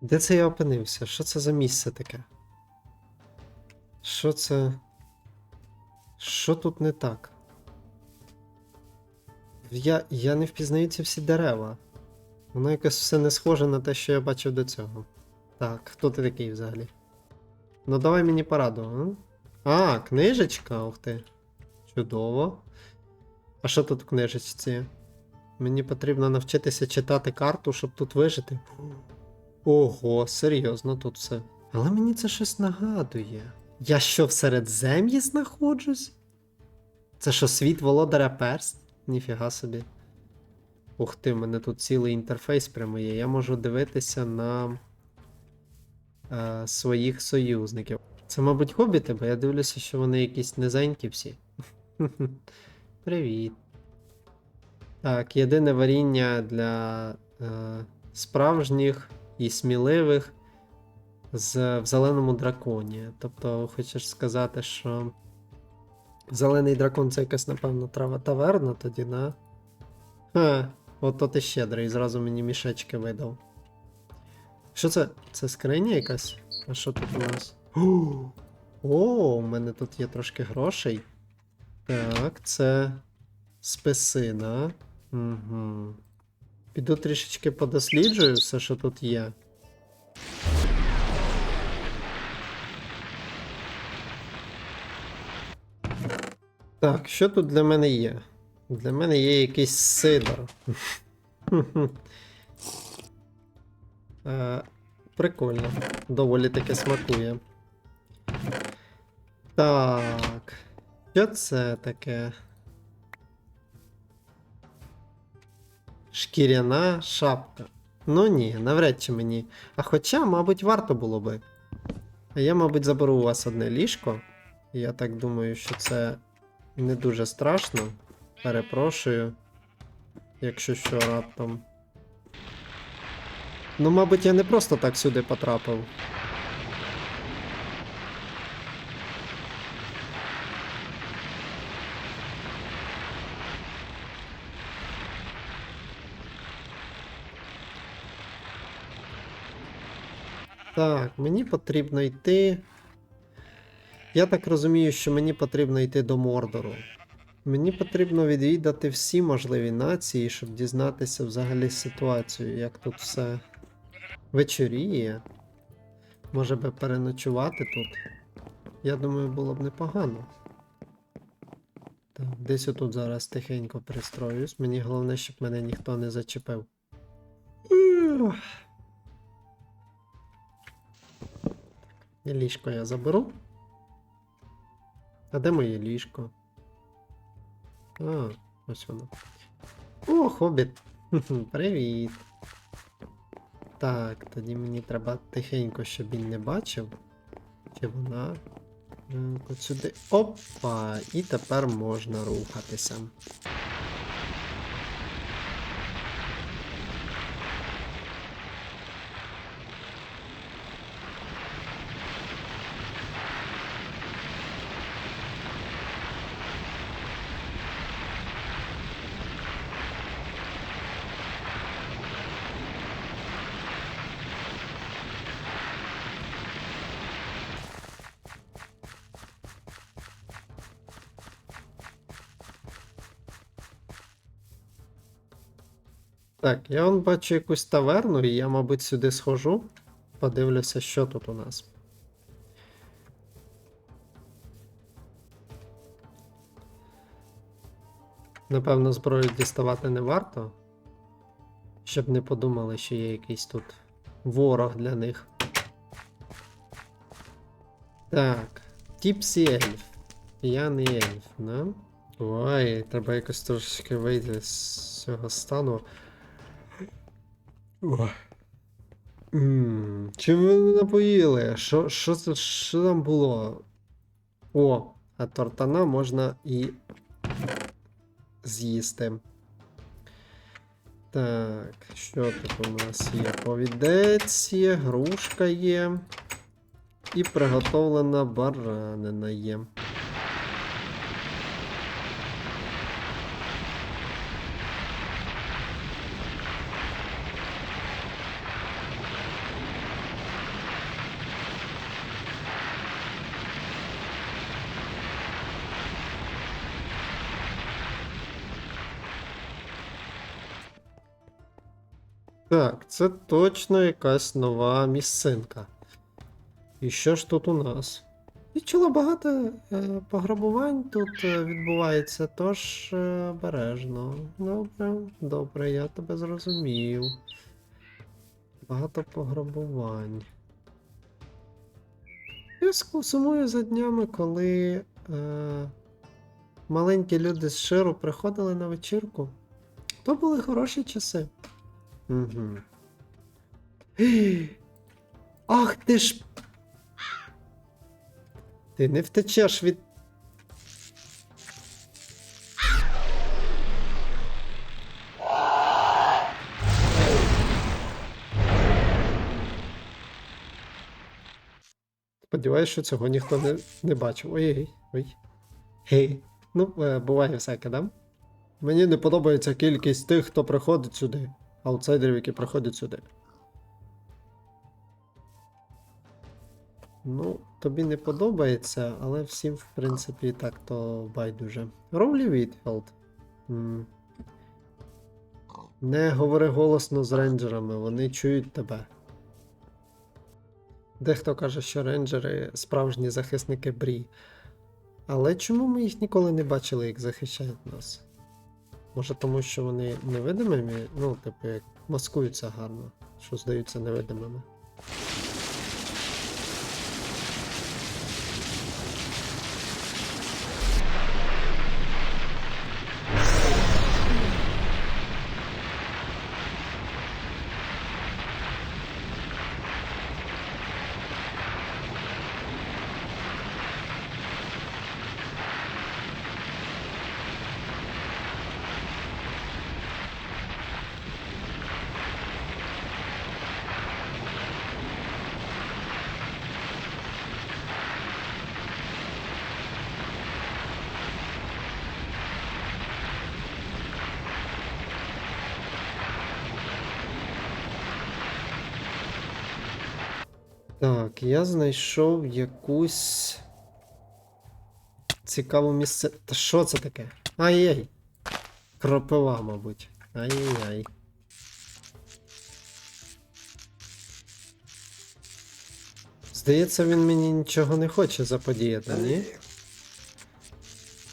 Де це я опинився? Що це за місце таке? Що це. Що тут не так? Я, я не впізнаю ці всі дерева. Воно якось все не схоже на те, що я бачив до цього. Так, хто ти такий взагалі? Ну давай мені пораду, а? А, книжечка, ух ти. Чудово. А що тут в книжечці? Мені потрібно навчитися читати карту, щоб тут вижити. Ого, серйозно тут все. Але мені це щось нагадує. Я що в середзем'ї знаходжусь? Це що, світ володаря перст? Ніфіга собі. Ух ти, в мене тут цілий інтерфейс прямо є. Я можу дивитися на е, своїх союзників. Це, мабуть, хобіти, бо я дивлюся, що вони якісь низенькі всі. Привіт. Так, єдине варіння для е, справжніх і сміливих з, в зеленому драконі. Тобто, хочеш сказати, що зелений дракон це якась, напевно, трава таверна тоді, на. Ха, от то ти щедрий, зразу мені мішечки видав. Що це? Це скриня якась? А що тут у нас? О, у мене тут є трошки грошей. Так, це списина. Угу. Піду трішечки подосліджую все, що тут є. Так, що тут для мене є? Для мене є якийсь сидор. Е, Прикольно. Доволі таки смакує. Так. Що це таке? Шкіряна шапка. Ну ні, навряд чи мені. А хоча, мабуть, варто було би. А я, мабуть, заберу у вас одне ліжко. Я так думаю, що це не дуже страшно. Перепрошую. Якщо що раптом. Ну, мабуть, я не просто так сюди потрапив. Так, мені потрібно йти. Я так розумію, що мені потрібно йти до Мордору. Мені потрібно відвідати всі можливі нації, щоб дізнатися взагалі ситуацію, як тут все вечоріє. Може би переночувати тут. Я думаю, було б непогано. Так, десь отут зараз тихенько пристроюсь. Мені головне, щоб мене ніхто не зачепив. І ліжко я заберу. А де моє ліжко? А, ось воно. О, хобіт. Привіт. Так, тоді мені треба тихенько, щоб він не бачив. Чи вона. Е, От сюди. Опа! І тепер можна рухатися. Так, я вон бачу якусь таверну, і я, мабуть, сюди схожу. Подивлюся, що тут у нас. Напевно, зброю діставати не варто. Щоб не подумали, що є якийсь тут ворог для них. Так. Тіпсі ельф. П'яний ельф, да? Ой, треба якось трошечки вийти з цього стану. Ой. Ммм, чим ви напоїли? Що, що, це- що там було? О, а тортана можна і з'їсти. Так, що тут у нас є? Повідець є, грушка є. І приготовлена баранина є. Так, це точно якась нова місцинка. І що ж тут у нас? І чула багато е, пограбувань тут е, відбувається, тож е, обережно. Добре, добре, я тебе зрозумів. Багато пограбувань. Я сумую за днями, коли е, маленькі люди з ширу приходили на вечірку. То були хороші часи. Угу. Ах ти ж. Ти не втечеш від. Сподіваюсь, що цього ніхто не, не бачив. Ой-ой. Ой. Гей. Ну, е, буває всяке, да? Мені не подобається кількість тих, хто приходить сюди. Аутсайдерів, які приходять сюди. Ну, тобі не подобається, але всім, в принципі, так то байдуже. Ровлі Вітфілд. Не говори голосно з рейнджерами, вони чують тебе. Дехто каже, що рейнджери справжні захисники Брі. Але чому ми їх ніколи не бачили, як захищають нас? Може тому, що вони невидимими, ну, типу, як маскуються гарно, що здаються невидимими. Так, я знайшов якусь цікаву місце. Та що це таке? Ай-яй. Кропива, мабуть. Ай-яй. Здається, він мені нічого не хоче заподіяти, ні?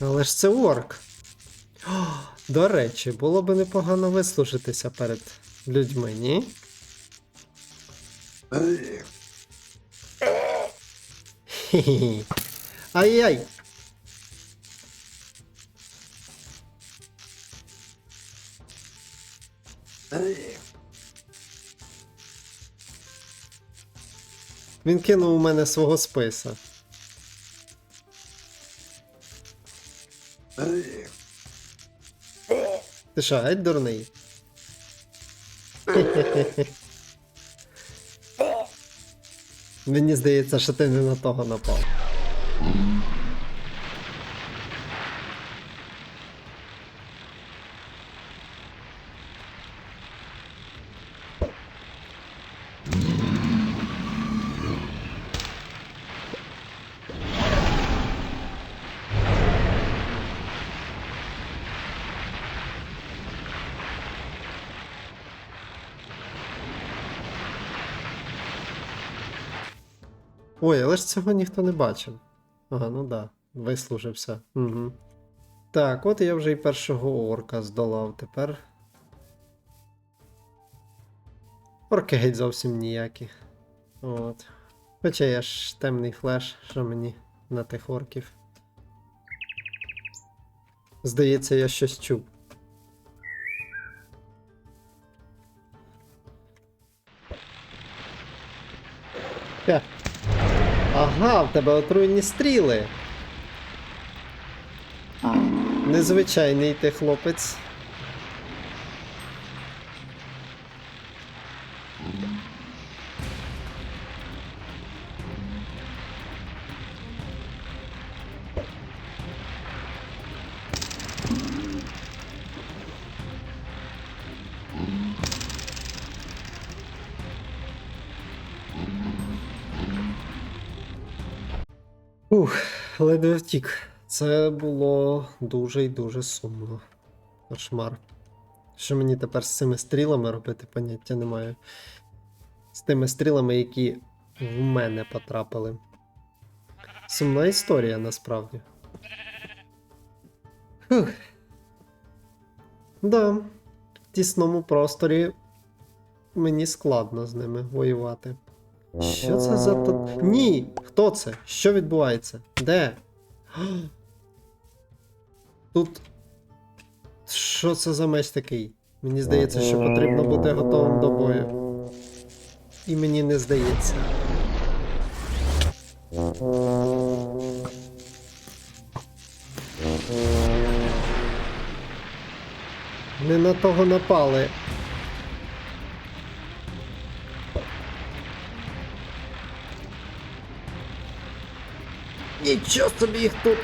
Але ж це орк. О, до речі, було би непогано вислужитися перед людьми, ні? Ай-яй! Він кинув у мене свого списа. Ти що, геть дурний? Мені здається, що ти не на того напав. Ой, але ж цього ніхто не бачив. Ага, ну да, вислужився. Угу. Так, от я вже і першого орка здолав тепер. Орки геть зовсім ніякі. От. Хоча я ж темний флеш, що мені на тих орків. Здається, я щось чув. Хе. Ага, в тебе отруйні стріли. Незвичайний ти хлопець. Ух, ледве втік. Це було дуже і дуже сумно. Кошмар. Що мені тепер з цими стрілами робити, поняття немає. З тими стрілами, які в мене потрапили. Сумна історія насправді. Фух. Да, в тісному просторі мені складно з ними воювати. Що це за тут? Ні! Хто це? Що відбувається? Де? Тут. Що це за меч такий? Мені здається, що потрібно бути готовим до бою. І мені не здається. Не на того напали. Нічого собі їх тут.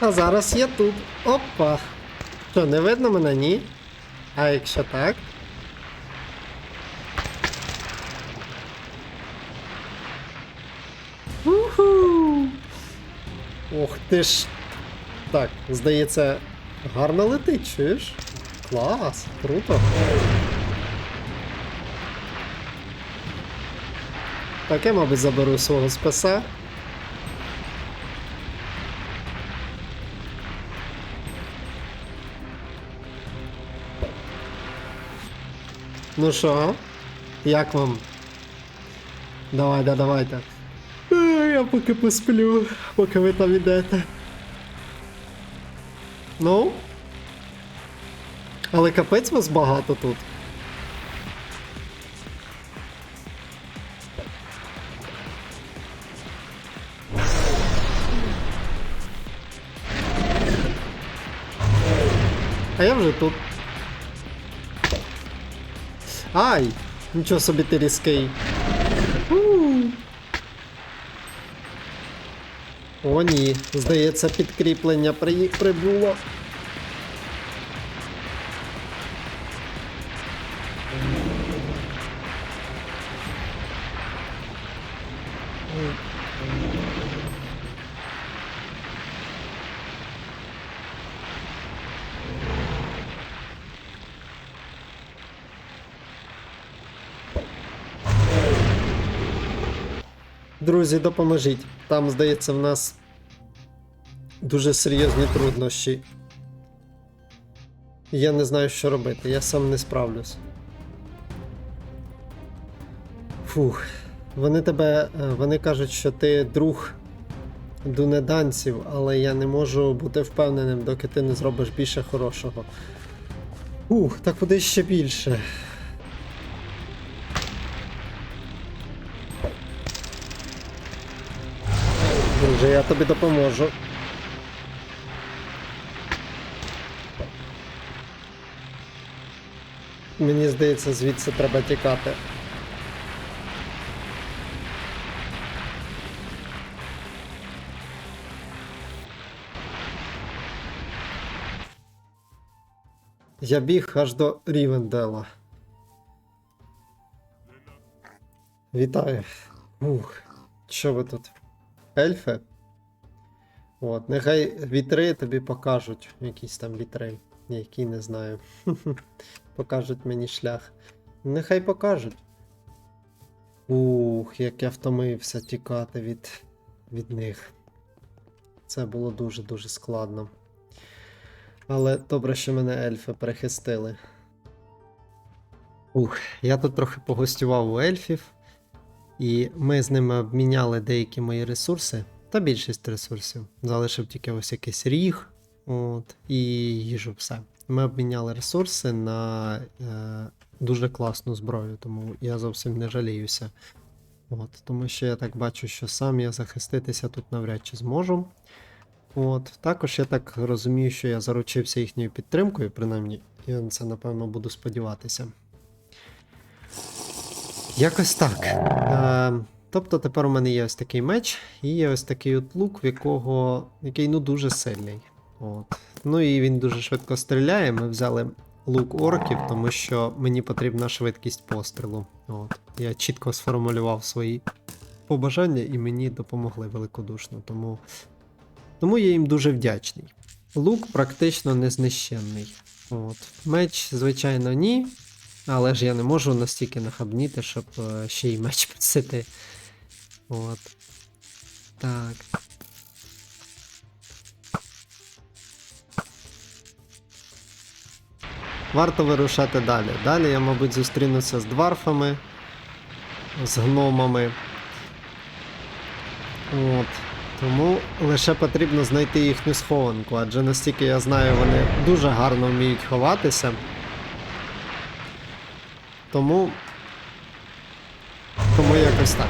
А зараз я тут. Опа. Що, не видно мене, ні? А якщо так? Ух ти ж. Так, здається, гарно летить, чуєш? Клас, круто. Так, я, мабуть, заберу свого спеса. Ну що, як вам? Давайте, давайте. Я поки посплю, поки ви там ідете. Ну? Але капець вас багато тут. А я вже тут. Ай! Нічого собі ти різкий. О, ні. Здається, підкріплення при... прибуло. Друзі, допоможіть. Там, здається, в нас дуже серйозні труднощі. Я не знаю, що робити, я сам не справлюсь. Фух. Вони тебе. е, Вони кажуть, що ти друг дунеданців, але я не можу бути впевненим, доки ти не зробиш більше хорошого. Ух, та куди ще більше. Друже, я тобі допоможу. Мені здається, звідси треба тікати. Я біг аж до Рівендела. Вітаю. Ух, що ви тут? Ельфи? От, нехай вітри тобі покажуть, якісь там вітри, які не знаю. покажуть мені шлях. Нехай покажуть. Ух, як я втомився тікати від, від них. Це було дуже-дуже складно. Але добре, що мене ельфи перехистили. Ух, я тут трохи погостював у ельфів, і ми з ними обміняли деякі мої ресурси, та більшість ресурсів. Залишив тільки ось якийсь ріг от, і їжу все. Ми обміняли ресурси на е, дуже класну зброю, тому я зовсім не жаліюся. От, тому що я так бачу, що сам я захиститися тут навряд чи зможу. От, також я так розумію, що я заручився їхньою підтримкою, принаймні, я на це напевно буду сподіватися. Якось так. Е, тобто тепер у мене є ось такий меч, і є ось такий от лук, в якого, який ну дуже сильний. От. Ну і він дуже швидко стріляє. Ми взяли лук орків, тому що мені потрібна швидкість пострілу. От. Я чітко сформулював свої побажання і мені допомогли великодушно. Тому, тому я їм дуже вдячний. Лук практично незнищенний. От. Меч, звичайно, ні. Але ж я не можу настільки нахабніти, щоб е, ще й меч підсити. От. Так. Варто вирушати далі. Далі я, мабуть, зустрінуся з дварфами, з гномами. От. Тому лише потрібно знайти їхню схованку, адже настільки я знаю, вони дуже гарно вміють ховатися. Тому. Тому якось так.